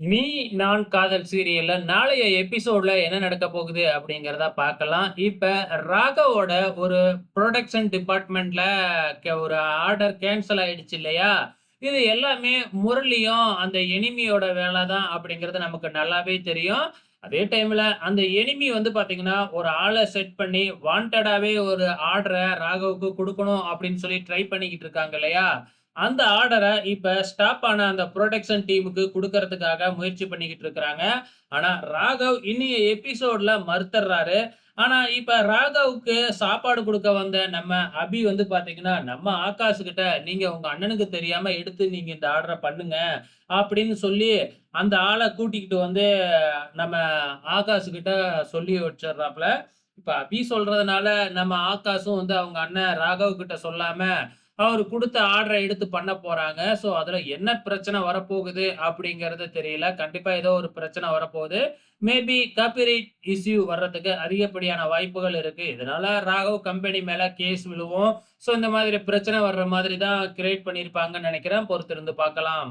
நீ நான் காதல் சீரியல்ல நாளைய எபிசோட்ல என்ன நடக்க போகுது அப்படிங்கிறத பார்க்கலாம். இப்ப ராகவோட ஒரு ப்ரொடக்ஷன் டிபார்ட்மெண்ட்ல கெ ஒரு ஆர்டர் கேன்சல் ஆயிடுச்சு இல்லையா? இது எல்லாமே முரளியும், அந்த எனிமியோட வேலை தான் அப்படிங்கிறது நமக்கு நல்லாவே தெரியும். அதே டைம்ல அந்த எனிமி வந்து பார்த்தீங்கன்னா, ஒரு ஆளை செட் பண்ணி வாண்டடாவே ஒரு ஆர்டரை ராகவுக்கு கொடுக்கணும் அப்படின்னு சொல்லி ட்ரை பண்ணிக்கிட்டு இருக்காங்க இல்லையா? அந்த ஆர்டரை இப்ப ஸ்டாப் ஆன அந்த ப்ரொடெக்ஷன் டீமுக்கு கொடுக்கறதுக்காக முயற்சி பண்ணிக்கிட்டு இருக்கிறாங்க. ஆனா, ராகவ் இன்னைய எபிசோட்ல மறுத்துறாரு ஆனா, இப்ப ராகவுக்கு சாப்பாடு கொடுக்க வந்த நம்ம அபி வந்து பார்த்தீங்கன்னா, நம்ம ஆகாஷ் கிட்ட "நீங்க உங்க அண்ணனுக்கு தெரியாம எடுத்து நீங்க இந்த ஆர்டரை பண்ணுங்க" அப்படின்னு சொல்லி அந்த ஆளை கூட்டிக்கிட்டு வந்து நம்ம ஆகாஷ் கிட்ட சொல்லி வச்சிடுறாப்புல இப்ப அபி சொல்றதுனால நம்ம ஆகாஷும் வந்து அவங்க அண்ணன் ராகவ் கிட்ட சொல்லாம, அவர் கொடுத்த ஆர்டரை எடுத்து பண்ண போறாங்க. ஸோ, அதுல என்ன பிரச்சனை வரப்போகுது அப்படிங்கிறது தெரியல. கண்டிப்பா ஏதோ ஒரு பிரச்சனை வரப்போகுது. மேபி காப்பிரைட் இஷ்யூ வர்றதுக்கு அதிகப்படியான வாய்ப்புகள் இருக்கு. இதனால ராகவ் கம்பெனி மேல கேஸ் விழுவும். ஸோ, இந்த மாதிரி பிரச்சனை வர்ற மாதிரி தான் கிரியேட் பண்ணியிருப்பாங்கன்னு நினைக்கிறேன் பொறுத்திருந்து பார்க்கலாம்.